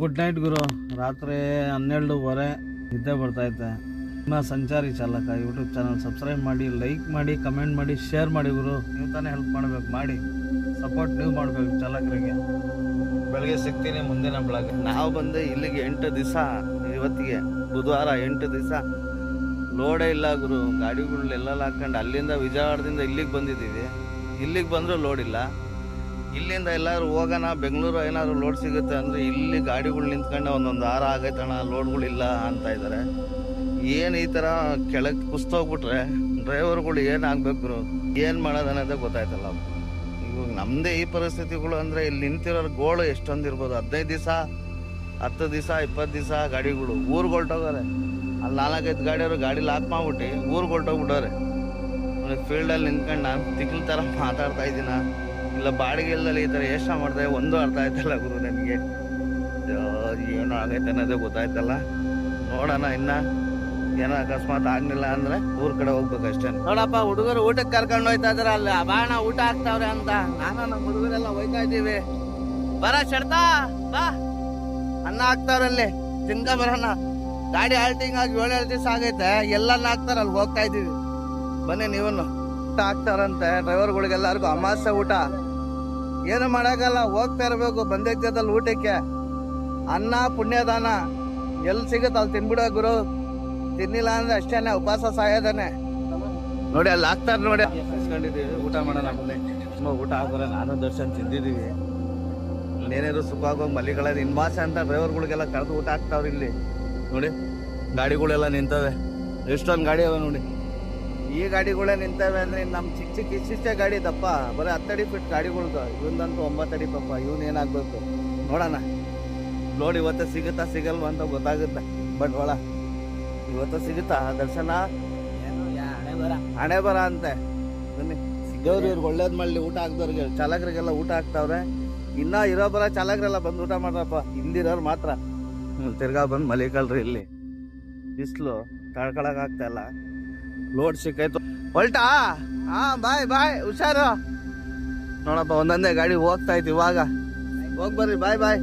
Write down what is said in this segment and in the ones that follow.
Good night ಗುರು. ರಾತ್ರಿ ಹನ್ನೆರಡೂವರೆ ನಿದ್ದೆ ಬರ್ತೈತೆ ನಿಮ್ಮ Sanchari Chalaka YouTube channel subscribe ಮಾಡಿ ಲೈಕ್ ಮಾಡಿ ಕಮೆಂಟ್ ಮಾಡಿ ಶೇರ್ ಮಾಡಿ ಗುರು. ನೀವು ತಾನೇ ಹೆಲ್ಪ್ ಮಾಡ್ಬೇಕು, ಮಾಡಿ. ಸಪೋರ್ಟ್ ನೀವು ಮಾಡಬೇಕು ಚಾಲಕರಿಗೆ. ಬೆಳಗ್ಗೆ ಸಿಗ್ತೀನಿ ಮುಂದಿನ ಬೆಳಗ್ಗೆ ನಾವು ಬಂದು ಇಲ್ಲಿಗೆ ಎಂಟು ದಿವಸ, ಇವತ್ತಿಗೆ ಬುಧವಾರ ಎಂಟು ದಿವಸ ಲೋಡೇ ಇಲ್ಲ ಗುರು. ಗಾಡಿಗಳೆಲ್ಲ ಹಾಕೊಂಡು ಅಲ್ಲಿಂದ ವಿಜಯವಾಡದಿಂದ ಇಲ್ಲಿಗೆ ಬಂದಿದ್ದೀವಿ. ಇಲ್ಲಿಗೆ ಬಂದರೂ ಲೋಡ್ ಇಲ್ಲ. ಇಲ್ಲಿಂದ ಎಲ್ಲರೂ ಹೋಗೋಣ, ಬೆಂಗಳೂರು ಏನಾದ್ರು ಲೋಡ್ ಸಿಗುತ್ತೆ ಅಂದರೆ ಇಲ್ಲಿ ಗಾಡಿಗಳು ನಿಂತ್ಕೊಂಡು ಒಂದೊಂದು ವಾರ ಆಗೈತಣ ಲೋಡ್ಗಳಿಲ್ಲ ಅಂತ ಇದ್ದಾರೆ ಏನು ಈ ಥರ ಕೆಳಗೆ ಕುಸ್ತೋಗ್ಬಿಟ್ರೆ ಡ್ರೈವರ್ಗಳು ಏನು ಆಗಬೇಕು ಏನು ಮಾಡೋದು ಅನ್ನೋದೇ ಗೊತ್ತಾಯ್ತಲ್ಲ ಇವಾಗ ನಮ್ಮದೇ ಈ ಪರಿಸ್ಥಿತಿಗಳು ಅಂದರೆ ಇಲ್ಲಿ ನಿಂತಿರೋ ಗೋಳು ಎಷ್ಟೊಂದು ಇರ್ಬೋದು. ಹದಿನೈದು ದಿವಸ, ಹತ್ತು ದಿವಸ, ಇಪ್ಪತ್ತು ದಿವಸ ಗಾಡಿಗಳು ಊರಿಗೆ ಹೊರ್ಟೋಗಾರೆ ಅಲ್ಲಿ ನಾಲ್ಕೈದು ಗಾಡಿಯವರು ಗಾಡಿ ಲಾಕ್ ಮಾಡ್ಬಿಟ್ಟು ಊರಿಗೆ ಫೀಲ್ಡ್ ಫೀಲ್ಡಲ್ಲಿ ನಿಂತ್ಕೊಂಡು ನಾನು ತಿಕ್ಲ ಥರ ಮಾತಾಡ್ತಾ ಇದ್ದೀನ? ಇಲ್ಲ, ಬಾಡಿಗೆ ಇಲ್ದಲ್ಲಿ ಈ ಥರ ಯೋಚನೆ ಮಾಡಿದೆ ಒಂದು ಅರ್ಥ ಆಯ್ತಲ್ಲ ಗುರು ನನಗೆ ಏನೋ ಆಗೈತೆ ಅನ್ನೋದೇ ಗೊತ್ತಾಯ್ತಲ್ಲ. ನೋಡೋಣ ಇನ್ನ. ಏನೋ ಅಕಸ್ಮಾತ್ ಆಗ್ಲಿಲ್ಲ ಅಂದ್ರೆ ಊರ್ ಕಡೆ ಹೋಗ್ಬೇಕಷ್ಟೇ. ನೋಡಪ್ಪ, ಹುಡುಗರು ಊಟಕ್ಕೆ ಕರ್ಕೊಂಡು ಹೋಯ್ತಾ ಇದಾರೆ ಅಲ್ಲಿ. ಬಾಣ ಊಟ ಆಗ್ತಾವ್ರೆ ಅಂತ. ನಾನು ನಮ್ಮ ಹುಡುಗರೆಲ್ಲ ಹೋಯ್ತಾ ಇದ್ದೀವಿ. ಬರ ಶರ್ತಾ, ಬಾ. ಅನ್ನ ಹಾಕ್ತಾವ್ರಲ್ಲಿ ತಿನ್ಕ ಬರೋಣ. ಗಾಡಿ ಆಲ್ಟಿಂಗ್ ಆಗಿ ಏಳೇಳು ದಿವಸ ಆಗೈತೆ. ಎಲ್ಲನ್ನ ಹಾಕ್ತಾರ, ಅಲ್ಲಿ ಹೋಗ್ತಾ ಇದ್ದೀವಿ. ಬನ್ನಿ ನೀವನ್ನು ಊಟ ಹಾಕ್ತಾರಂತೆ ಡ್ರೈವರ್ಗಳಿಗೆಲ್ಲರಿಗೂ ಅಮಾಸ್ಯೆ ಊಟ. ಏನು ಮಾಡೋಕ್ಕಲ್ಲ ಹೋಗ್ತಾ ಇರಬೇಕು ಬಂದಿದ್ದದಲ್ಲಿ ಊಟಕ್ಕೆ. ಅನ್ನ, ಪುಣ್ಯದಾನ, ಎಲ್ಲಿ ಸಿಗುತ್ತೆ ಅಲ್ಲಿ ತಿನ್ಬಿಡೋ ಗುರು. ತಿನ್ನಿಲ್ಲ ಅಂದ್ರೆ ಅಷ್ಟೇನೆ ಉಪವಾಸ ಸಾಯೋದೇನೆ ನೋಡಿ, ಅಲ್ಲಿ ಹಾಕ್ತಾರೆ ನೋಡಿ. ಊಟ ಮಾಡೋಣ ತುಂಬ ಊಟ ಹಾಕೋರೆ ನಾನು ದರ್ಶನ ತಿಂದಿದ್ದೀವಿ. ಸುಖ ಆಗೋ ಮಲಿಗಳ ಇನ್ವಾಸ ಅಂತ ಡ್ರೈವರ್ಗಳಿಗೆಲ್ಲ ಕರೆದು ಊಟ ಹಾಕ್ತಾವ್ರಿ ಇಲ್ಲಿ. ನೋಡಿ, ಗಾಡಿಗಳೆಲ್ಲ ನಿಂತವೆ. ಎಷ್ಟೊಂದು ಗಾಡಿ ಅವ ನೋಡಿ. ಈ ಗಾಡಿಗಳೇ ನಿಂತವೆ ಅಂದ್ರೆ ನಮ್ಮ ಚಿಕ್ಕ ಚಿಕ್ಕ ಇಷ್ಟಿಷ್ಟೇ ಗಾಡಿ ದಪ್ಪ. ಬರೀ ಹತ್ತಡಿ ಫಿಟ್ ಗಾಡಿಗಳ್ದು. ಇವನಂತೂ ಒಂಬತ್ತಡಿ ಪಾಪ ಇವನ್ ಏನಾಗ್ಬೇಕು? ನೋಡೋಣ. ಲೋಡ್ ಇವತ್ತು ಸಿಗುತ್ತಾ ಸಿಗಲ್ವಾ ಅಂತ ಗೊತ್ತಾಗುತ್ತೆ. ಬಟ್ ಒಳ ಇವತ್ತು ಸಿಗುತ್ತಾ ದರ್ಶನ? ಹಣೆ ಬರ. ಅಂತೆ. ಬನ್ನಿ. ದೇವ್ರು ಇವ್ರಿಗೆ ಒಳ್ಳೇದು ಮಾಡಲಿ ಊಟ ಹಾಕ್ದವ್ರಿಗೆ. ಚಾಲಕರಿಗೆಲ್ಲ ಊಟ ಹಾಕ್ತಾವ್ರೆ. ಇನ್ನ ಇರೋ ಬರ ಚಾಲಕರೆಲ್ಲ ಬಂದು ಊಟ ಮಾಡ್ರಪ್ಪ. ಹಿಂದಿರೋರು ಮಾತ್ರ. ತಿರ್ಗಾ ಬಂದು ಮಲಿಕಲ್ರಿ ಇಲ್ಲಿ. ಬಿಸಿಲು ತಳ್ಕೊಳಕ್ ಆಗ್ತಾ ಇಲ್ಲ. ಲೋಡ್ ಸಿಕ್ಕಾಯ್ತು. ಹೊಲ್ಟಾ? ಹಾ, ಬಾಯ್ ಬಾಯ್, ಹುಷಾರು. ನೋಡಪ್ಪ, ಒಂದೊಂದೇ ಗಾಡಿ ಹೋಗ್ತಾ ಇತ್ತು ಇವಾಗ. ಹೋಗ್ ಬರ್ರಿ, ಬಾಯ್ ಬಾಯ್.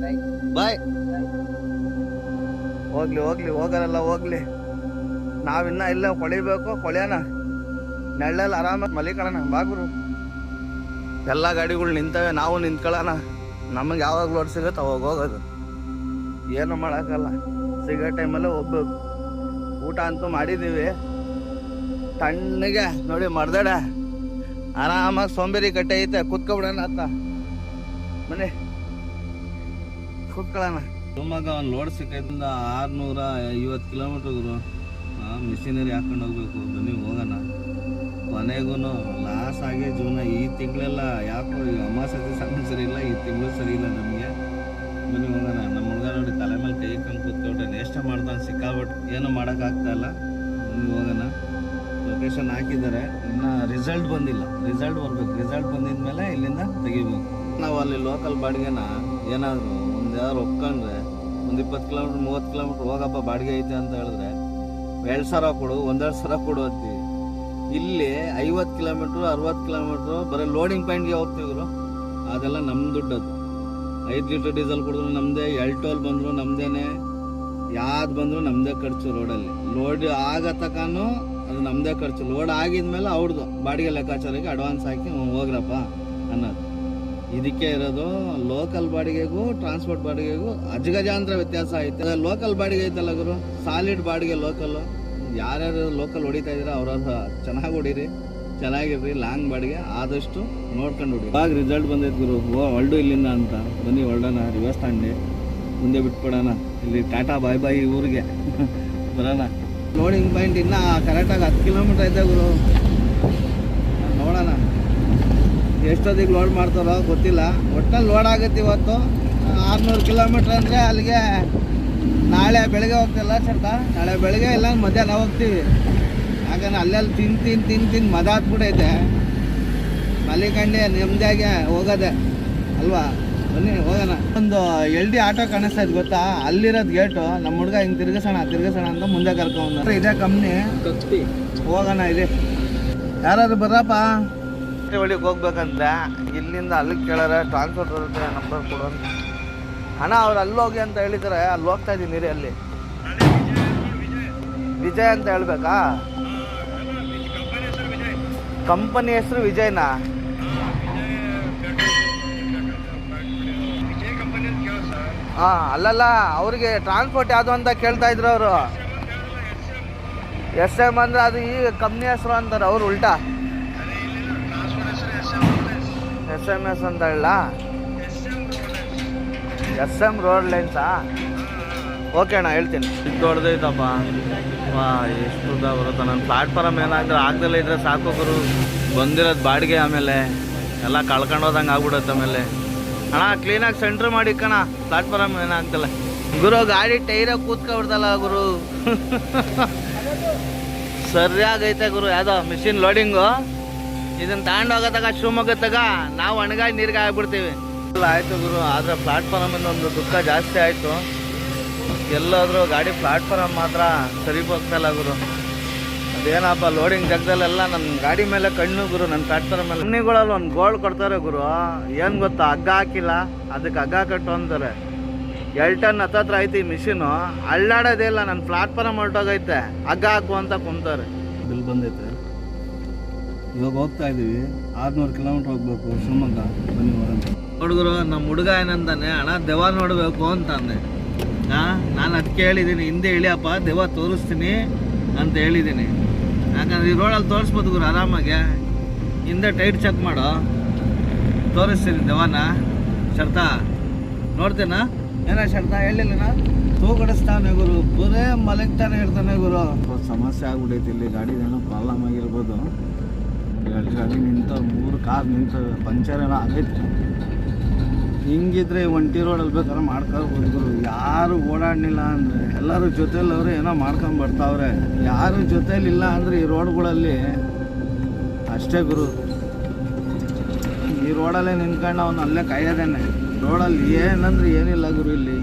ಬಾಯ್. ಹೋಗ್ಲಿ ಹೋಗ್ಲಿ ಹೋಗಲ್ಲ ಹೋಗ್ಲಿ. ನಾವಿನ್ನ ಇಲ್ಲ ಕೊಳಿಬೇಕು ಕೊಳೆಯೋಣ ನೆಳ್ಳಲ್ಲಿ ಆರಾಮಾಗಿ ಮಲಿಕೊಳ್ಳೋಣ ಬಾಗುರು ಎಲ್ಲ ಗಾಡಿಗಳು ನಿಂತವೆ, ನಾವು ನಿಂತ್ಕೊಳ್ಳೋಣ ನಮಗೆ ಯಾವಾಗ ಲೋಡ್ ಸಿಗುತ್ತೆ ಅವಾಗ ಹೋಗೋದು. ಏನು ಮಾಡೋಕ್ಕಲ್ಲ ಸಿಗೋ ಟೈಮಲ್ಲೇ ಹೋಗ್ಬೇಕು. ಊಟ ಅಂತೂ ಮಾಡಿದ್ದೀವಿ ತಣ್ಣಗೆ ನೋಡಿ ಮರ್ದಡ. ಆರಾಮಾಗಿ ಸೋಂಬೇರಿ ಕಟ್ಟೆ ಐತೆ, ಕುತ್ಕೊಬಿಡೋಣ ಅತ್ತ. ಮನೆ ಕುತ್ಕೊಳ್ಳೋಣ ಶಿವಮೊಗ್ಗ ಒಂದು ಲೋಡ್ ಸಿಕ್ಕೈದಿಂದ ಆರುನೂರ ಐವತ್ತು ಕಿಲೋಮೀಟ್ರ್ ಗುರು. ಮಿಷಿನರಿ ಹಾಕೊಂಡು ಹೋಗ್ಬೇಕು. ಬನ್ನಿ, ಹೋಗೋಣ. ಕೊನೆಗೂ ಲಾಸ್ ಆಗಿ ಜೀವನ ಈ ತಿಂಗಳೆಲ್ಲ ಯಾಕೋ ಈ ಅಮಾಸತಿ ದಿವಸ ಸರಿ ಇಲ್ಲ, ಈ ತಿಂಗಳು ಸರಿ ಇಲ್ಲ ನಮಗೆ. ಬನ್ನಿ, ಹೋಗೋಣ. ನಮ್ಮ ಹುಡುಗ ನೋಡಿ ತಲೆ ಮೇಲೆ ಕೈ ಕಂಡು ಕೂತ್ಕೊಂಡ್ರೆ ನೇಷ್ಟ ಮಾಡ್ತಾನೆ ಸಿಕ್ಕಾಬಿಟ್ಟು ಏನೂ ಮಾಡೋಕ್ಕಾಗ್ತಾ ಇಲ್ಲ. ಹೋಗೋಣ. ಲೊಕೇಶನ್ ಹಾಕಿದ್ದಾರೆ. ಇನ್ನ ರಿಸಲ್ಟ್ ಬಂದಿಲ್ಲ. ರಿಸಲ್ಟ್ ಬರ್ಬೇಕು. ರಿಸಲ್ಟ್ ಬಂದಿದ ಮೇಲೆ ಇಲ್ಲಿಂದ ತೆಗಿಬೇಕು. ನಾವು ಅಲ್ಲಿ ಲೋಕಲ್ ಬಾಡಿಗೆನ ಏನಾದರೂ ಒಂದು ಯಾರು ಒಪ್ಕೊಂಡ್ರೆ ಒಂದು ಇಪ್ಪತ್ತು ಕಿಲೋಮೀಟ್ರ್ ಮೂವತ್ತು ಕಿಲೋಮೀಟ್ರ್ ಹೋಗಪ್ಪ, ಬಾಡಿಗೆ ಐತೆ ಅಂತ ಹೇಳಿದ್ರೆ ಎರಡು ಸಾವಿರ ಕೊಡು, ಒಂದೆರಡು ಸಾವಿರ ಕೊಡು ಅಂತೀವಿ. ಇಲ್ಲಿ ಐವತ್ತು ಕಿಲೋಮೀಟ್ರು ಅರವತ್ತು ಕಿಲೋಮೀಟ್ರು ಬರೀ ಲೋಡಿಂಗ್ ಪಾಯಿಂಟ್ಗೆ ಹೋಗ್ತೀವಿ ಗುರು. ಅದೆಲ್ಲ ನಮ್ಮ ದುಡ್ಡು ಅದು. ಐದು ಲೀಟ್ರ್ ಡೀಸೆಲ್ ಕುಡಿದ್ರು ನಮ್ಮದೇ ಎಲ್ಟೋಲ್ ಬಂದರು ನಮ್ಮದೇನೆ ಯಾವ್ದು ಬಂದರೂ ನಮ್ಮದೇ ಖರ್ಚು ರೋಡಲ್ಲಿ ಲೋಡ್ ಆಗ ತನಕನೂ ಅದು ನಮ್ಮದೇ ಖರ್ಚು. ಲೋಡ್ ಆಗಿದ್ಮೇಲೆ ಅವ್ರದ್ದು ಬಾಡಿಗೆ ಲೆಕ್ಕಾಚಾರಕ್ಕೆ ಅಡ್ವಾನ್ಸ್ ಹಾಕಿ ಹೋಗ್ರಪ್ಪ ಅನ್ನೋದು. ಇದಕ್ಕೆ ಇರೋದು ಲೋಕಲ್ ಬಾಡಿಗೆಗೂ ಟ್ರಾನ್ಸ್ಪೋರ್ಟ್ ಬಾಡಿಗೆಗೂ ಅಜಗಜಾಂತರ ವ್ಯತ್ಯಾಸ ಐತೆ. ಲೋಕಲ್ ಬಾಡಿಗೆ ಐತಲ್ಲ ಗುರು? ಸಾಲಿಡ್ ಬಾಡಿಗೆ ಲೋಕಲ್ ಯಾರ್ಯಾರು ಲೋಕಲ್ ಹೊಡಿತಾ ಇದ್ದೀರಾ ಅವ್ರವ್ರ ಚೆನ್ನಾಗಿ ಹೊಡೀರಿ. ಚೆನ್ನಾಗಿರ್ರಿ ಲಾಂಗ್ ಬಾಡಿಗೆ, ಆದಷ್ಟು ನೋಡ್ಕೊಂಡು ಹೊಡಿ ಇವಾಗ ರಿಸಲ್ಟ್ ಬಂದೈತೆ ಗುರು. ಓ ಹೊಲ್ಡು ಇಲ್ಲಿಂದ ಅಂತ. ಬನ್ನಿ ಹೊಲ್ಡೋಣ ರಿವರ್ಸ್ ತಾಂಡಿ ಮುಂದೆ ಬಿಟ್ಬಿಡೋಣ. ಇಲ್ಲಿ ಟಾಟಾ ಬಾಯ್ ಬಾಯ್ ಊರಿಗೆ. ಬರೋಣ. ಲೋಡಿಂಗ್ ಪಾಯಿಂಟ್ ಇನ್ನ ಕರೆಕ್ಟಾಗಿ ಹತ್ತು ಕಿಲೋಮೀಟರ್ ಐತೆ ಗುರು. ನೋಡೋಣ. ಎಷ್ಟೊತ್ತಿಗೆ ಲೋಡ್ ಮಾಡ್ತಾರೋ ಗೊತ್ತಿಲ್ಲ. ಒಟ್ಟಲ್ಲಿ ಲೋಡ್ ಆಗುತ್ತೆ ಇವತ್ತು. ಆರುನೂರು ಕಿಲೋಮೀಟ್ರ್ ಅಂದರೆ ಅಲ್ಲಿಗೆ ನಾಳೆ ಬೆಳಗ್ಗೆ ಹೋಗ್ತಿಲ್ಲ ಸರ್ತ ನಾಳೆ ಬೆಳಗ್ಗೆ ಇಲ್ಲ, ಮಧ್ಯಾಹ್ನ ಹೋಗ್ತೀವಿ. ಯಾಕಂದ್ರೆ ಅಲ್ಲೆಲ್ಲಿ ತಿನ್ ತಿನ್ ತಿನ್ ತಿನ್ ಮದ ಹತ್ಬಿಟ್ಟೈತೆ ಮಲಿಕಂಡೆ ನೆಮ್ಮದಿಯಾಗೆ ಹೋಗೋದೆ. ಅಲ್ವಾ? ಬನ್ನಿ ಹೋಗೋಣ. ಒಂದು ಎಲ್ ಡಿ ಆಟೋ ಕಾಣಿಸ್ತಾ ಇದ್ ಗೊತ್ತಾ? ಅಲ್ಲಿರೋದು ಗೇಟು ನಮ್ಮ ಹುಡುಗ ಹಿಂಗೆ ತಿರ್ಗಿಸೋಣ ತಿರ್ಗಿಸೋಣ ಅಂತ ಮುಂದೆ ಕರ್ಕೊಂಡು ಇದೇ ಕಂಪ್ನಿ ಹೋಗೋಣ ಇದೆ. ಯಾರಾದ್ರು ಬರಪ್ಪ ಒಳಗೆ ಹೋಗ್ಬೇಕಂದ್ರೆ ಇಲ್ಲಿಂದ ಅಲ್ಲಿಗೆ ಕೇಳಾರ ಟ್ರಾನ್ಸ್ಫರ್ ಬರುತ್ತೆ ನಂಬರ್ ಕೊಡು ಅಂತ. ಅಣ್ಣ ಅವ್ರು ಅಲ್ಲಿ ಹೋಗಿ ಅಂತ ಹೇಳಿದ್ರೆ ಅಲ್ಲಿ ಹೋಗ್ತಾ ಇದ್ದೀನಿ ನೀರಿ ಅಲ್ಲಿ. ವಿಜಯ್ ಅಂತ ಹೇಳ್ಬೇಕಾ? ಕಂಪನಿ ಹೆಸರು ವಿಜಯ್ನಾ? ಹಾ ಅಲ್ಲಲ್ಲ, ಅವ್ರಿಗೆ ಟ್ರಾನ್ಸ್ಪೋರ್ಟ್ ಯಾವುದು ಅಂತ ಕೇಳ್ತಾ ಇದ್ರು ಅವರು. ಎಸ್ ಎಂ ಅಂದ್ರೆ ಅದು ಈ ಕಂಪ್ನಿ ಹೆಸರು ಅಂತಾರೆ, ಅವ್ರು ಉಲ್ಟಾ. ಎಸ್ ಎಂ ಎಸ್ ಅಂತ ಹೇಳ ಎಸ್ ಎಂ ರೋಡ್ ಲೈನ್ಸಾ ಓಕೆ ಅಣ್ಣ, ಹೇಳ್ತೀನಿ. ಇದು ದೊಡ್ಡದೈತಪ್ಪ ವಾ, ಎಷ್ಟು ಬರುತ್ತೆ. ನನ್ನ ಪ್ಲಾಟ್ಫಾರಮ್ ಏನಾದ್ರೆ ಆಗ್ದಲ್ಲೇ ಇದ್ರೆ ಸಾಕು ಗುರು. ಬಂದಿರೋದು ಬಾಡಿಗೆ ಆಮೇಲೆ. ಎಲ್ಲ ಕಳ್ಕೊಂಡೋದಂಗೆ ಆಗ್ಬಿಡುತ್ತೆ ಆಮೇಲೆ. ಅಣ್ಣ ಕ್ಲೀನಾಗಿ ಸೆಂಟ್ರ್ ಮಾಡಿ ಕಣ ಪ್ಲಾಟ್ಫಾರಮ್ ಏನಾಗ್ತಲ್ಲ ಗುರು, ಗಾಡಿ ಟೈರ ಕೂತ್ಕೊಬಿಡ್ತಲ್ಲ ಗುರು. ಸರಿಯಾಗೈತೆ ಗುರು, ಯಾವುದೋ ಮಿಷಿನ್ ಲೋಡಿಂಗು ಇದನ್ನ ತಗೊಂಡು ಹೋಗತ್ತಾಗ ಶಿವಮೊಗ್ಗ ತಗ ನಾವು ಒಣಗಾಗಿ ನೀರಿಗೆ ಆಗ್ಬಿಡ್ತೀವಿ. ಎಲ್ಲ ಆಯ್ತು ಗುರು, ಆದರೆ ಪ್ಲಾಟ್ಫಾರಮಿಂದ ಒಂದು ದುಃಖ ಜಾಸ್ತಿ ಆಯಿತು. ಎಲ್ಲಾದರೂ ಗಾಡಿ ಪ್ಲಾಟ್ಫಾರಮ್ ಮಾತ್ರ ಸರಿ ಹೋಗ್ತಲ್ಲ ಗುರು. ಅದೇನಪ್ಪ ಲೋಡಿಂಗ್ ಜಾಗದಲ್ಲೆಲ್ಲ ನನ್ನ ಗಾಡಿ ಮೇಲೆ ಕಣ್ಣು ಗುರು ನನ್ನ ಪ್ಲಾಟ್ಫಾರಮ್ ಮೇಲೆ. ಕಣ್ಣಿಗಳಲ್ಲಿ ಒಂದು ಗೋಲ್ಡ್ ಕೊಡ್ತಾರೆ ಗುರು. ಏನು ಗೊತ್ತಾ ಹಗ್ಗ ಹಾಕಿಲ್ಲ. ಅದಕ್ಕೆ ಹಗ್ಗ ಕಟ್ಟು ಅಂತಾರೆ. ಎರಡು ಟನ್ ಹತ್ತತ್ರ ಐತಿ ಮಿಷಿನು ಅಳ್ಳಾಡೋದೇ ಇಲ್ಲ ನನ್ನ ಪ್ಲಾಟ್ಫಾರಮ್ ಹೊರಟೋಗೈತೆ. ಹಗ್ಗ ಹಾಕು ಅಂತ ಕುಂತಾರೆ. ಬಿಲ್ ಬಂದೈತೆ. ಇವಾಗ ಹೋಗ್ತಾ ಇದೀವಿ ಆರುನೂರು ಕಿಲೋಮೀಟ್ರ್ ಹೋಗ್ಬೇಕು ಶಿವಮೊಗ್ಗ. ಬನ್ನಿ ಹುಡುಗರು ನಮ್ಮ ಹುಡುಗ ಏನಂತಾನೆ ಅಣ್ಣ ದೆವ ನೋಡಬೇಕು ಅಂತಂದೆ ಹಾಂ ನಾನು ಅದಕ್ಕೆ ಹೇಳಿದ್ದೀನಿ ಹಿಂದೆ ಇಳಿಯಪ್ಪ ದೆವ್ವ ತೋರಿಸ್ತೀನಿ ಅಂತ ಹೇಳಿದ್ದೀನಿ ಯಾಕಂದ್ರೆ ಈ ರೋಡಲ್ಲಿ ತೋರಿಸ್ಬೋದು ಗುರು, ಆರಾಮಾಗೆ. ಹಿಂದೆ ಟೈಟ್ ಚೆಕ್ ಮಾಡು. ತೋರಿಸ್ತೀನಿ ದೇವಾನ. ಶರ್ತ ನೋಡ್ತೇನ? ಏನ ಶರ್ತ ಹೇಳಿಲ್ಲನ? ತೂಗಡಿಸ್ತಾನೆ ಗುರು, ಬರೇ ಮಲಗ್ತಾನೆ ಇರ್ತಾನೆ ಗುರು. ಸಮಸ್ಯೆ ಆಗ್ಬಿಟ್ಟೈತಿ ಇಲ್ಲಿ ಗಾಡಿದೇನೋ ಪ್ರಾಬ್ಲಮ್ ಆಗಿರ್ಬೋದು. ಗಾಡಿ ನಿಂತ ಮೂರು ಕಾರ್ ನಿಂತು ಪಂಚರ್ ಏನೋ ಆಗೈತೆ. ಹಿಂಗಿದ್ರೆ ಒಂಟಿ ರೋಡಲ್ಲಿ ಬೇಕಾದ್ರೆ ಮಾಡ್ಕೊಳ್ಬೋದು ಗುರು ಯಾರು ಓಡಾಡಲಿಲ್ಲ ಅಂದರೆ ಎಲ್ಲರೂ ಜೊತೇಲಿ ಅವರು ಏನೋ ಮಾಡ್ಕೊಂಡು ಬರ್ತಾವ್ರೆ. ಯಾರು ಜೊತೆಲಿ ಇಲ್ಲ ಅಂದರೆ ಈ ರೋಡ್ಗಳಲ್ಲಿ ಅಷ್ಟೇ ಗುರು. ಈ ರೋಡಲ್ಲೇ ನಿಂತ್ಕೊಂಡು ಅವನು ಅಲ್ಲೇ ಕಾಯೋದೇನೆ. ರೋಡಲ್ಲಿ ಏನಂದ್ರೆ ಏನಿಲ್ಲ ಗುರು ಇಲ್ಲಿ.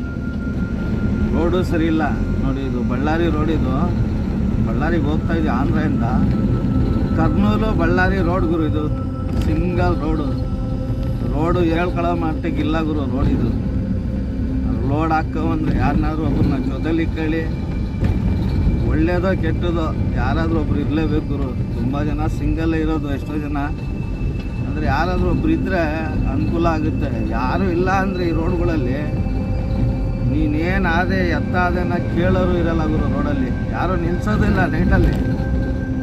ರೋಡು ಸರಿ ಇಲ್ಲ. ನೋಡಿ ಇದು ಬಳ್ಳಾರಿ ರೋಡ್ ಇದು. ಬಳ್ಳಾರಿಗೆ ಹೋಗ್ತಾ ಇದೆ ಆಂಧ್ರದಿಂದ? ಕರ್ನೂಲು ಬಳ್ಳಾರಿ ರೋಡ್ ಗುರು ಇದು. ಸಿಂಗಲ್ ರೋಡು ರೋಡು ಹೇಳ್ಕೊಳ್ಳೋ ಮಟ್ಟಿಗೆ ಇಲ್ಲ ಗುರು ರೋಡ್ ಇದು. ಲೋಡ್ ಹಾಕೋವಂದ್ರೆ ಯಾರನ್ನಾದ್ರೂ ಒಬ್ಬರನ್ನ ಜೊತೆಲಿ ಕೇಳಿ. ಒಳ್ಳೇದೋ ಕೆಟ್ಟದೋ ಯಾರಾದರೂ ಒಬ್ರು ಇರಲೇಬೇಕು ಗುರು. ತುಂಬ ಜನ ಸಿಂಗಲ್ಲೇ ಇರೋದು ಎಷ್ಟೋ ಜನ. ಅಂದರೆ ಯಾರಾದರೂ ಒಬ್ರು ಇದ್ದರೆ ಅನುಕೂಲ ಆಗುತ್ತೆ. ಯಾರೂ ಇಲ್ಲ ಅಂದರೆ ಈ ರೋಡ್ಗಳಲ್ಲಿ ನೀನೇನಾದೆ ಎತ್ತಾದೇನ ಕೇಳೋರು ಇರಲ್ಲ ಗುರು ರೋಡಲ್ಲಿ. ಯಾರು ನಿಲ್ಸೋದಿಲ್ಲ ನೈಟಲ್ಲಿ.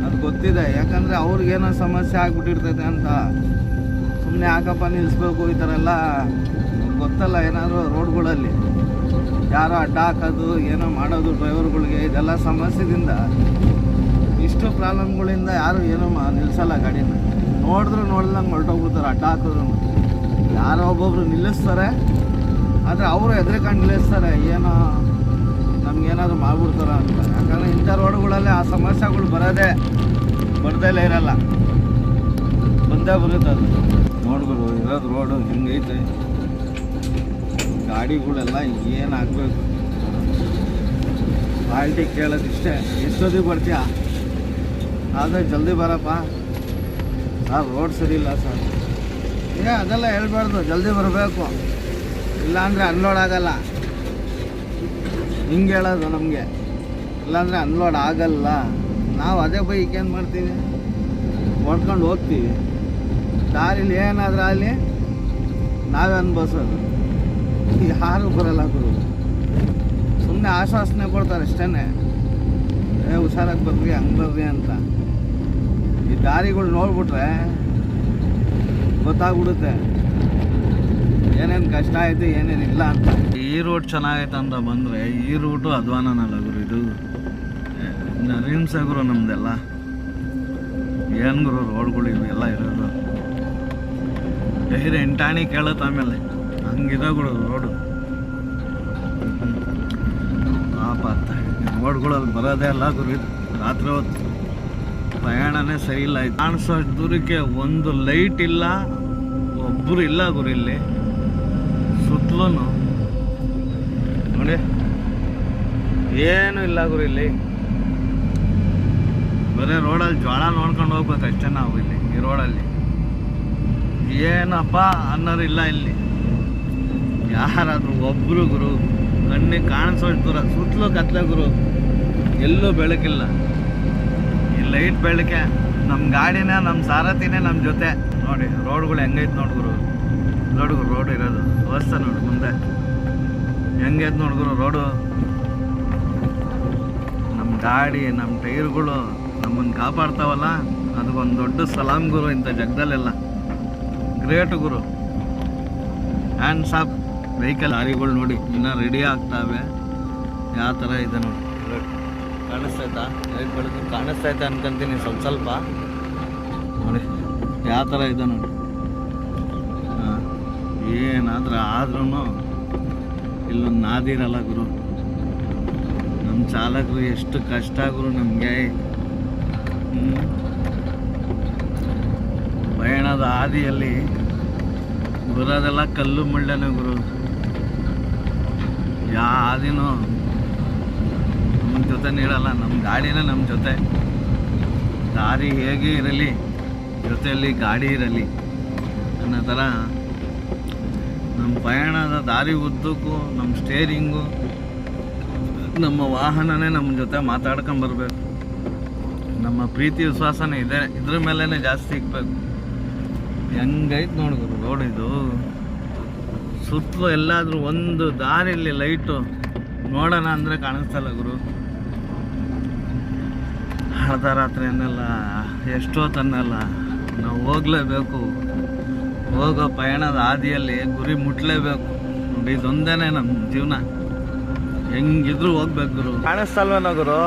ಅದು ಗೊತ್ತಿದೆ. ಯಾಕಂದರೆ ಅವ್ರಿಗೇನೋ ಸಮಸ್ಯೆ ಆಗಿಬಿಟ್ಟಿರ್ತೈತೆ ಅಂತ. ಸುಮ್ಮನೆ ಯಾಕಪ್ಪ ನಿಲ್ಲಿಸ್ಬೇಕು, ಈ ಥರ ಎಲ್ಲ ಗೊತ್ತಲ್ಲ ಏನಾದರೂ ರೋಡ್ಗಳಲ್ಲಿ. ಯಾರೋ ಅಡ್ಡ ಹಾಕೋದು, ಏನೋ ಮಾಡೋದು ಡ್ರೈವರ್ಗಳಿಗೆ, ಇದೆಲ್ಲ ಸಮಸ್ಯೆದಿಂದ ಇಷ್ಟು ಪ್ರಾಬ್ಲಮ್ಗಳಿಂದ ಯಾರು ಏನೋ ನಿಲ್ಲಿಸಲ್ಲ ಗಾಡಿನ. ನೋಡಿದ್ರು ನೋಡ್ದಂಗೆ ಹೊರಟೋಗ್ಬಿಡ್ತಾರೆ, ಅಡ್ಡ ಹಾಕಿದ್ರು. ಯಾರೋ ಒಬ್ಬೊಬ್ರು ನಿಲ್ಲಿಸ್ತಾರೆ, ಆದರೆ ಅವರು ಎದುರುಕೊಂಡು ನಿಲ್ಲಿಸ್ತಾರೆ, ಏನೋ ನಮ್ಗೇನಾದ್ರು ಮಾಡ್ಬಿಡ್ತಾರ ಅಂತ. ಯಾಕಂದರೆ ಇಂಥ ರೋಡ್ಗಳಲ್ಲಿ ಆ ಸಮಸ್ಯೆಗಳು ಬರೋದೇ ಬರ್ದಲ್ಲೇ ಇರಲ್ಲ. ಬಂದೇ ಬರುತ್ತೆ ಅದು. ನೋಡ್ಬೋದು, ಇರೋದು ರೋಡು ಹಿಂಗೈತೆ. ಗಾಡಿಗಳೆಲ್ಲ ಏನು ಆಗಬೇಕು? ಪಾಲ್ಟಿ ಕೇಳೋದು ಇಷ್ಟೇ. ಎಷ್ಟೊತ್ತಿಗೆ ಬರ್ತೀಯ? ಆದರೆ ಜಲ್ದಿ ಬರಪ್ಪ. ಸರ್, ರೋಡ್ ಸರಿ ಇಲ್ಲ, ಸರ್. ಏ, ಅದೆಲ್ಲ ಹೇಳ್ಬಾರ್ದು. ಜಲ್ದಿ ಬರಬೇಕು. ಇಲ್ಲಾಂದರೆ ಅನ್ಲೋಡ್ ಆಗಲ್ಲ. ಹಿಂಗೆ ಹೇಳೋದು ನಮಗೆ. ಇಲ್ಲಾಂದರೆ ಅನ್ಲೋಡ್ ಆಗಲ್ಲ. ನಾವು ಅದೇ ಬೈಕ್ ಏನು ಮಾಡ್ತೀವಿ? ಹೊಡ್ಕೊಂಡು ಹೋಗ್ತೀವಿ. ದಾರಿಲಿ ಏನಾದರೂ ಆಗಲಿ ನಾವೇ ಅನ್ಭವಿಸೋದು. ಯಾರು ಬರಲ್ಲ ಗುರು. ಸುಮ್ಮನೆ ಆಶ್ವಾಸನೆ ಕೊಡ್ತಾರೆ ಅಷ್ಟೇ ಏ, ಹುಷಾರಾಗಿ ಬರ್ರಿ, ಹಂಗೆ ಬರ್ರಿ ಅಂತ. ಈ ದಾರಿಗಳು ನೋಡ್ಬಿಟ್ರೆ ಗೊತ್ತಾಗ್ಬಿಡುತ್ತೆ. ಏನೇನು ಕಷ್ಟ ಐತೆ, ಏನೇನು ಇಲ್ಲ ಅಂತ. ಈ ರೂಟ್ ಚೆನ್ನಾಗೈತೆ ಅಂತ ಬಂದರೆ ಈ ರೂಟು ಅಧ್ವಾನನಲ್ಲ ಗುರು ಇದು. ನರೀಮ್ಸ ಗುರು ನಮ್ದೆಲ್ಲ. ಏನು ಗುರು ರೋಡ್ಗಳು ಇವೆಲ್ಲ ಇರೋದು. ಹೇಗೆ ಎಂಟಾಣಿ ಕೇಳುತ್ತೆ ಆಮೇಲೆ. ಹಂಗಿದಾಗಳು ರೋಡು. ಪಾಪ ರೋಡ್ಗಳಲ್ಲಿ ಬರೋದೇ ಅಲ್ಲ ಗುರು ರಾತ್ರಿ ಹೊತ್ತು ಪ್ರಯಾಣನೇ ಸರಿ ಇಲ್ಲ ಕಾಣಿಸೋ ದೂರಕ್ಕೆ ಒಂದು ಲೈಟ್ ಇಲ್ಲ ಒಬ್ಬರು ಇಲ್ಲ ಗುರು ಇಲ್ಲಿ. ಸುತ್ತಲೂ ನೋಡಿ. ಏನೂ ಇಲ್ಲ ಗುರು ಇಲ್ಲಿ. ಬರೀ ರೋಡಲ್ಲಿ ಜ್ವಾಳ ನೋಡ್ಕೊಂಡು ಹೋಗ್ಬೇಕು ಅಷ್ಟೇ ನಾವು ಇಲ್ಲಿ, ಈ ರೋಡಲ್ಲಿ. ಏನಪ್ಪ ಅನ್ನೋರು ಇಲ್ಲ. ಇಲ್ಲಿ ಯಾರಾದರೂ ಒಬ್ರು ಗುರು, ಕಣ್ಣಿಗೆ ಕಾಣಿಸೋಷ್ಟು ಸುತ್ತಲೂ ಕತ್ಲೆ ಗುರು, ಎಲ್ಲೂ ಬೆಳಕಿಲ್ಲ. ಈ ಲೈಟ್ ಬೆಳಕೆ ನಮ್ಮ ಗಾಡಿನೇ ನಮ್ಮ ಸಾರಥಿನೇ ನಮ್ಮ ಜೊತೆ. ನೋಡಿ, ರೋಡ್ಗಳು ಹೆಂಗೈತೆ ನೋಡಿ ಗುರು. ನೋಡು ಗುರು, ರೋಡ್ ಇರೋದು. ವ್ಯವಸ್ಥೆ ನೋಡಿ ಮುಂದೆ. ಹೆಂಗೈತೆ ನೋಡಿ ಗುರು ರೋಡು. ನಮ್ಮ ಗಾಡಿ ನಮ್ಮ ಟೈರ್ಗಳು ನಮ್ಮನ್ನು ಕಾಪಾಡ್ತಾವಲ್ಲ, ಅದಕ್ಕೊಂದು ದೊಡ್ಡ ಸಲಾಮ್ ಗುರು ಇಂಥ ಜಗದಲ್ಲೆಲ್ಲ. ಗ್ರೇಟ್ ಗುರು. ಹ್ಯಾಂಡ್ ಸಾಪ್ ವೆಹಿಕಲ್ ಲಾರಿಗಳು ನೋಡಿ ಇನ್ನೂ ರೆಡಿ ಆಗ್ತಾವೆ. ಯಾವ ಥರ ಇದೆ ನೋಡಿ. ಕಾಣಿಸ್ತೈತಾ ಲೈಟ್ ಬೆಳಕು ಅನ್ಕೊಂತೀನಿ ಸ್ವಲ್ಪ ಸ್ವಲ್ಪ. ನೋಡಿ ಯಾವ ಥರ ಇದೆ ನೋಡಿ. ಏನಾದ್ರೂ ಆದ್ರೂ ಇಲ್ಲೊಂದು ನಾದಿರಲ್ಲ ಗುರು. ನಮ್ಮ ಚಾಲಕರು ಎಷ್ಟು ಕಷ್ಟ ಗುರು ನಮಗೆ. ಪಯಣದ ಹಾದಿಯಲ್ಲಿ ಬರೋದೆಲ್ಲ ಕಲ್ಲು ಮುಳ್ಳನೆ ಗುರು. ಯಾ ಹಾದಿನೂ ನಮ್ಮ ಜೊತೆ ನೀಡಲ್ಲ ನಮ್ಮ ಗಾಡಿನೇ ನಮ್ಮ ಜೊತೆ. ದಾರಿ ಹೇಗೆ ಇರಲಿ, ಜೊತೆಯಲ್ಲಿ ಗಾಡಿ ಇರಲಿ ಅನ್ನೋ ಥರ ನಮ್ಮ ಪಯಣದ ದಾರಿ ಉದ್ದಕ್ಕೂ ನಮ್ಮ ಸ್ಟೇರಿಂಗು ನಮ್ಮ ವಾಹನನೇ ನಮ್ಮ ಜೊತೆ ಮಾತಾಡ್ಕೊಂಡು ಬರಬೇಕು. ನಮ್ಮ ಪ್ರೀತಿ, ವಿಶ್ವಾಸನೇ ಇದೆ. ಇದ್ರ ಮೇಲೇ ಜಾಸ್ತಿ ಇಕ್ಬೇಕು ಹೆಂಗೈತೆ ನೋಡಿದ್ರು ರೋಡ್ ಇದು. ಸುತ್ತಲೂ ಎಲ್ಲಾದ್ರೂ ಒಂದು ದಾರಿಯಲ್ಲಿ ಲೈಟು ನೋಡೋಣ ಅಂದರೆ ಕಾಣಿಸ್ತಲ್ಲ ಗುರು. ಅರ್ಧ ರಾತ್ರಿ ಅನ್ನಲ್ಲ ತನ್ನಲ್ಲ ನಾವು ಹೋಗ್ಲೇಬೇಕು. ಹೋಗೋ ಪಯಣದ ಹಾದಿಯಲ್ಲಿ ಗುರಿ ಮುಟ್ಲೇಬೇಕು. ನೋಡಿ, ಇದೊಂದೇನೆ ನಮ್ಮ ಜೀವನ. ಹೆಂಗಿದ್ರು ಹೋಗ್ಬೇಕು ಗುರು. ಕಾಣಿಸ್ತಲ್ವೇನೋ ಗುರು?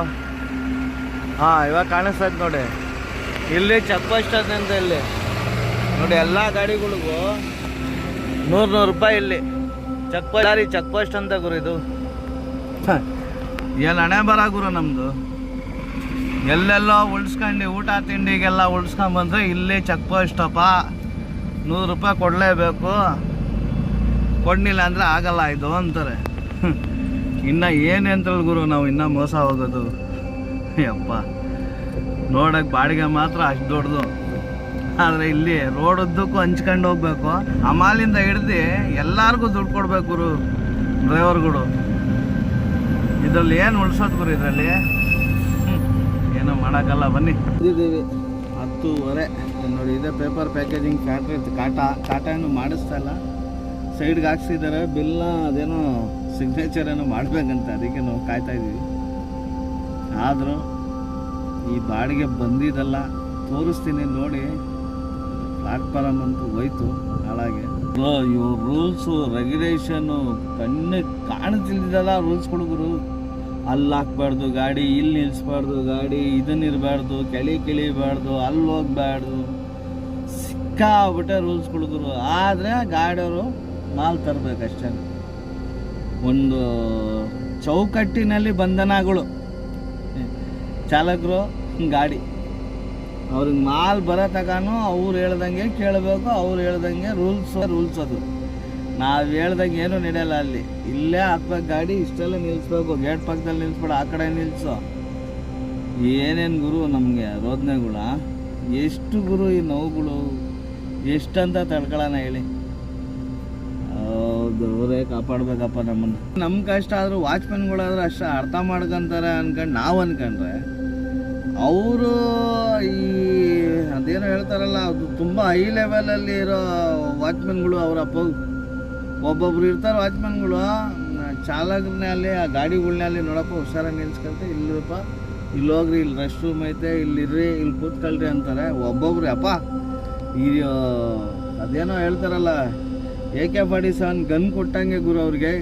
ಹಾಂ, ಇವಾಗ ಕಾಣಿಸ್ತೈತೆ ನೋಡಿ. ಇಲ್ಲಿ ಚೆಕ್ ಪೋಸ್ಟ್ ಅಂತ ಇಲ್ಲಿ. ನೋಡಿ ಎಲ್ಲ ಗಾಡಿಗಳಿಗೂ ನೂರು ನೂರು ರೂಪಾಯಿ ಇಲ್ಲಿ. ಚೆಕ್ ಪೋಸ್ಟ್ ಚೆಕ್ ಪೋಸ್ಟ್ ಅಂತ ಗುರು ಇದು. ಎಲ್ಲ ಹಣೆ ಬರ ಗುರು ನಮ್ಮದು ಎಲ್ಲೆಲ್ಲೋ ಉಳ್ಸ್ಕೊಂಡು ಊಟ ತಿಂಡಿಗೆಲ್ಲ ಉಳ್ಸ್ಕೊಂಬಂದ್ರೆ ಇಲ್ಲಿ ಚೆಕ್ ಪೋಸ್ಟಪ್ಪ ನೂರು ರೂಪಾಯಿ ಕೊಡಲೇಬೇಕು. ಕೊಡ್ಲಿಲ್ಲ ಅಂದರೆ ಆಗಲ್ಲ ಇದು ಅಂತಾರೆ. ಇನ್ನು ಏನಂತಲ್ಲ ಗುರು ನಾವು ಇನ್ನೂ ಮೋಸ ಹೋಗೋದು? ಯಪ್ಪ. ನೋಡೋಕೆ ಬಾಡಿಗೆ ಮಾತ್ರ ಅಷ್ಟು ದೊಡ್ಡದು. ಆದರೆ ಇಲ್ಲಿ ರೋಡ್ ಉದ್ದಕ್ಕೂ ಹಂಚ್ಕೊಂಡು ಹೋಗ್ಬೇಕು. ಅಮಾಲಿಂದ ಹಿಡ್ದು ಎಲ್ಲರಿಗೂ ದುಡ್ಡು ಕೊಡ್ಬೇಕು ಗುರು ಡ್ರೈವರ್ಗಳು ಇದರಲ್ಲಿ ಏನು ಉಳ್ಸೋದು ಗುರು ಇದರಲ್ಲಿ? ಏನೋ ಮಾಡೋಕ್ಕಲ್ಲ, ಬನ್ನಿ. ಇದ್ದೀವಿ ಹತ್ತುವರೆ. ನೋಡಿ, ಇದೆ ಪೇಪರ್ ಪ್ಯಾಕೇಜಿಂಗ್ ಫ್ಯಾಕ್ಟ್ರಿ ಕಾಟ ಕಾಟ ಏನು ಮಾಡಿಸ್ತಾ ಇಲ್ಲ. ಸೈಡ್ಗೆ ಹಾಕ್ಸಿದ್ದಾರೆ. ಬಿಲ್ಲ ಅದೇನೋ ಸಿಗ್ನೇಚರ್ ಏನೋ ಮಾಡಬೇಕಂತ, ಅದಕ್ಕೆ ನಾವು ಕಾಯ್ತಾ ಇದ್ದೀವಿ. ಆದರೂ ಈ ಬಾಡಿಗೆ ಬಂದಿದ್ದಲ್ಲ ತೋರಿಸ್ತೀನಿ ನೋಡಿ. ಪ್ಲಾಟ್ಫಾರಮ್ ಅಂತೂ ಹೋಯ್ತು, ಹಾಳಾಗಿ. ಇವು ರೂಲ್ಸು ರೆಗ್ಯುಲೇಷನ್ನು ಕಣ್ಣು ಕಾಣ್ತಿಲ್ದಲ್ಲ ರೂಲ್ಸ್ ಹುಡುಗರು. ಅಲ್ಲಿ ಹಾಕ್ಬಾರ್ದು, ಗಾಡಿ ಇಲ್ಲಿ ನಿಲ್ಲಿಸ್ಬಾರ್ದು ಗಾಡಿ ಇದನ್ನಿರಬಾರ್ದು ಕೆಳಿ ಕೆಳಿಬಾರ್ದು, ಅಲ್ಲಿ ಹೋಗ್ಬಾರ್ದು. ಸಿಕ್ಕಾಬಿಟ್ಟೆ ರೂಲ್ಸ್ ಹುಡುಗರು. ಆದರೆ ಗಾಡಿಯವರು ಮಾಲ್ ತರಬೇಕಷ್ಟೇ. ಒಂದು ಚೌಕಟ್ಟಿನಲ್ಲಿ ಬಂಧನಗಳು. ಚಾಲಕರು, ಗಾಡಿ. ಅವ್ರಿಗೆ ಮಾಲ್ ಬರೋ ತಗಾನು ಅವ್ರು ಹೇಳ್ದಂಗೆ ಕೇಳಬೇಕು, ಅವ್ರು ಹೇಳ್ದಂಗೆ ರೂಲ್ಸ್ ರೂಲ್ಸ್ ಅದು. ನಾವು ಹೇಳ್ದಂಗೆ ಏನೂ ನಡೆಯಲ್ಲ ಅಲ್ಲಿ. ಇಲ್ಲೇ ಹಾಕ್ಬೇಕು ಗಾಡಿ ಇಷ್ಟೆಲ್ಲ ನಿಲ್ಲಿಸ್ಬೇಕು ಗೇಟ್ ಪಕ್ಕದಲ್ಲಿ ನಿಲ್ಲಿಸ್ಬೇಡ ಆ ಕಡೆ ನಿಲ್ಲಿಸು ಏನೇನು ಗುರು ನಮಗೆ ರೋದನೆಗಳ? ಎಷ್ಟು ಗುರು ಈ ನೋವುಗಳು? ಎಷ್ಟಂತ ತಡ್ಕೊಳ್ಳೋಣ ಹೇಳಿ. ಹೌದು, ಅವರೇ ಕಾಪಾಡ್ಬೇಕಪ್ಪ ನಮ್ಮನ್ನು. ನಮ್ಮ ಕಷ್ಟ ಆದರೂ ವಾಚ್ಮನ್ಗಳಾದ್ರೂ ಅಷ್ಟು ಅರ್ಥ ಮಾಡ್ಕೊಂತಾರೆ ಅನ್ಕೊಂಡು ನಾವು ಅನ್ಕೊಂಡ್ರೆ. ಅವರು ಈ ಅದೇನೋ ಹೇಳ್ತಾರಲ್ಲ, ಅದು ತುಂಬ ಹೈ ಲೆವೆಲಲ್ಲಿ ಇರೋ ವಾಚ್ಮನ್ಗಳು ಅವ್ರ ಅಪ್ಪ ಒಬ್ಬೊಬ್ರು ಇರ್ತಾರೆ ವಾಚ್ಮೆನ್ಗಳು ಚಾಲಕನಲ್ಲಿ ಆ ಗಾಡಿಗಳ್ನಲ್ಲಿ ನೋಡಪ್ಪ ಹುಷಾರಾಗಿ ನಿಲ್ಸ್ಕೊಂತ. ಇಲ್ಲಪ್ಪ ಇಲ್ಲಿ ಹೋಗ್ರಿ ಇಲ್ಲಿ ರೆಸ್ಟ್ ರೂಮ್ ಐತೆ, ಇಲ್ಲಿರ್ರಿ, ಇಲ್ಲಿ ಕೂತ್ಕೊಳ್ರಿ ಅಂತಾರೆ. ಒಬ್ಬೊಬ್ರು, ಅಪ್ಪ, ಈ ಅದೇನೋ ಹೇಳ್ತಾರಲ್ಲ A K forty seven gun ಕೊಟ್ಟಂಗೆ ಗುರು ಅವ್ರಿಗೆ.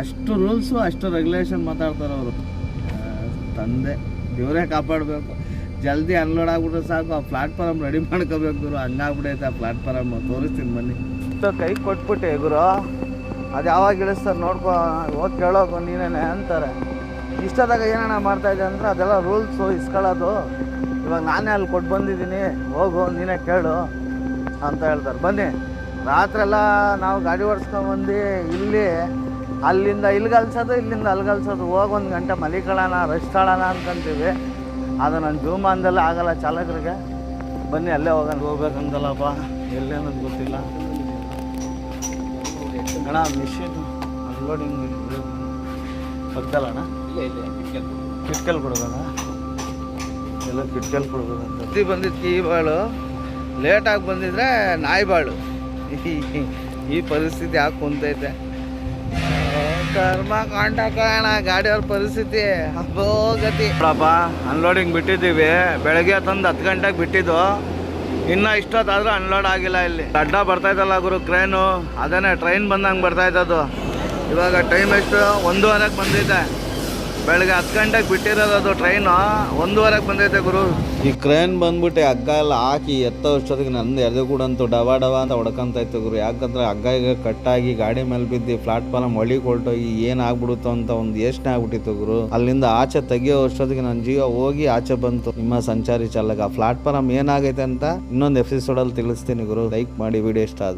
ಅಷ್ಟು ರೂಲ್ಸು ಅಷ್ಟು ರೆಗ್ಯುಲೇಷನ್ ಮಾತಾಡ್ತಾರೆ ಅವರು ತಂದೆ. ದೇವರೇ ಕಾಪಾಡಬೇಕು. ಜಲ್ದಿ ಅನ್ಲೋಡ್ ಆಗ್ಬಿಟ್ರೆ ಸಾಕು, ಆ ಪ್ಲಾಟ್ಫಾರಮ್ ರೆಡಿ ಮಾಡ್ಕೋಬೇಕು ಗುರು. ಹಂಗಾಗ್ಬಿಡೈತೆ ಆ ಪ್ಲಾಟ್ಫಾರಮ್ ತೋರಿಸ್ತೀನಿ ಬನ್ನಿ. ಕೈ ಕೊಟ್ಬಿಟ್ಟೆ ಗುರು. ಅದು ಯಾವಾಗ ಇಳಿಸ್ತಾರೆ ನೋಡ್ಕೊ ಹೋಗಿ ಕೇಳೋಕು ನೀನೇನೆ ಅಂತಾರೆ. ಇಷ್ಟದಾಗ ಏನಣ್ಣ ಮಾಡ್ತಾ ಇದ್ದೆ ಅಂದ್ರೆ ಅದೆಲ್ಲ ರೂಲ್ಸು ಇಸ್ಕೊಳ್ಳೋದು. ಇವಾಗ ನಾನೇ ಅಲ್ಲಿ ಕೊಟ್ಟು ಬಂದಿದ್ದೀನಿ, ಹೋಗು, ನೀನೇ ಕೇಳು ಅಂತ ಹೇಳ್ತಾರೆ. ಬನ್ನಿ, ರಾತ್ರೆಲ್ಲ ನಾವು ಗಾಡಿ ಓಡಿಸ್ಕೊಂಬಂದು ಇಲ್ಲಿ ಅಲ್ಲಿಂದ ಇಲ್ಲಿ ಕಲ್ಸೋದು ಇಲ್ಲಿಂದ ಅಲ್ಲಿ ಕಲ್ಸೋದು ಹೋಗಿ ಒಂದು ಗಂಟೆ ಮಲಿಕೊಳ್ಳೋಣ ರೆಸ್ಟ್ ತಾಳೋಣ ಅನ್ಕೊಂತೀವಿ ಅದು ನನ್ನ ಜೀವಮಾನದಲ್ಲೇ ಆಗಲ್ಲ ಚಾಲಕರಿಗೆ. ಬನ್ನಿ ಅಲ್ಲೇ ಹೋಗೋಣ. ಹೋಗ್ಬೇಕಂತಲ್ಲಪ್ಪ ಎಲ್ಲೇನದು ಗೊತ್ತಿಲ್ಲ. ಅಣ್ಣ ಮಿಷಿನ್ ಅನ್ಲೋಡಿಂಗ್ ಪಕ್ಕದಲ್ಲ ಅಣ್ಣ ಕಿಟ್ಕಲ್ ಕೊಡ್ಬೋದಾ ಎಲ್ಲ ಕಿಟ್ಕಲ್ ಕೊಡ್ಬೇಕಂತ. ಸುದ್ದಿ ಬಂದಿದ್ದು ಕೀ ಬಾಳು. ಲೇಟಾಗಿ ಬಂದಿದ್ರೆ ನಾಯಿ ಬಾಳು. ಈ ಪರಿಸ್ಥಿತಿ ಯಾಕೆ ಕುಂತೈತೆ? ಕರ್ಮ ಕಾಂಡ ಕಾಣ ಗಾಡಿಯವ್ರ ಪರಿಸ್ಥಿತಿ ಅಬ್ಬೋ ಗತಿ ನೋಡಪ್ಪ ಅನ್ಲೋಡಿಂಗ್ ಬಿಟ್ಟಿದ್ದೀವಿ. ಬೆಳಗ್ಗೆ ತಂದು ಹತ್ತು ಗಂಟೆಗೆ ಬಿಟ್ಟಿದ್ದು. ಇನ್ನ ಇಷ್ಟೊತ್ತಾದ್ರೂ ಅನ್ಲೋಡ್ ಆಗಿಲ್ಲ ಇಲ್ಲಿ. ಅಡ್ಡ ಬರ್ತಾ ಇದ್ದಲ್ಲ ಗುರು ಕ್ರೇನು ಅದೇನೆ ಟ್ರೈನ್ ಬಂದಂಗೆ ಬರ್ತಾ ಇದ್ದದ್ದು. ಇವಾಗ ಟೈಮ್ ಎಷ್ಟು? ಒಂದೂವರೆಗೆ ಬಂದಿದೆ. ಬೆಳಗ್ಗೆ ಹತ್ತು ಗಂಟೆಗೆ ಬಿಟ್ಟಿರೋದು ಅದು ಟ್ರೈನು ಒಂದೂವರೆಗೆ ಬಂದೈತೆ ಗುರು. ಈ ಕ್ರೇನ್ ಬಂದ್ಬಿಟ್ಟು, ಹಗ್ಗ ಎಲ್ಲ ಹಾಕಿ ಎತ್ತೋ ಅಷ್ಟೊತ್ತಿಗೆ ನಂದು ಎದೆ ಕೂಡ ಅಂತೂ ಡಬ ಡಬ ಅಂತ ಹೊಡ್ಕೊಂತ ಇತ್ತು ಗುರು. ಯಾಕಂದ್ರೆ ಹಗ್ಗ ಈಗ ಕಟ್ಟಾಗಿ ಗಾಡಿ ಮೇಲೆ ಬಿದ್ದು ಪ್ಲಾಟ್ಫಾರ್ಮ್ ಹೊಳಿ ಕೊಟ್ಟೋಗಿ ಏನ್ ಆಗ್ಬಿಡುತ್ತೋ ಅಂತ ಒಂದು ಯೋಚನೆ ಆಗ್ಬಿಟ್ಟಿತ್ತು ಗುರು. ಅಲ್ಲಿಂದ ಆಚೆ ತೆಗಿಯೋ ಅಷ್ಟೊತ್ತಿಗೆ ನನ್ನ ಜೀವ ಹೋಗಿ ಆಚೆ ಬಂತು. ನಿಮ್ಮ ಸಂಚಾರಿ ಚಾಲಕ ಪ್ಲಾಟ್ಫಾರ್ಮ್ ಏನಾಗೈತೆ ಅಂತ ಇನ್ನೊಂದು ಎಪಿಸೋಡಲ್ಲಿ ತಿಳಿಸ್ತೀನಿ ಗುರು. ಲೈಕ್ ಮಾಡಿ ವಿಡಿಯೋ ಇಷ್ಟ ಆದ್ರೆ.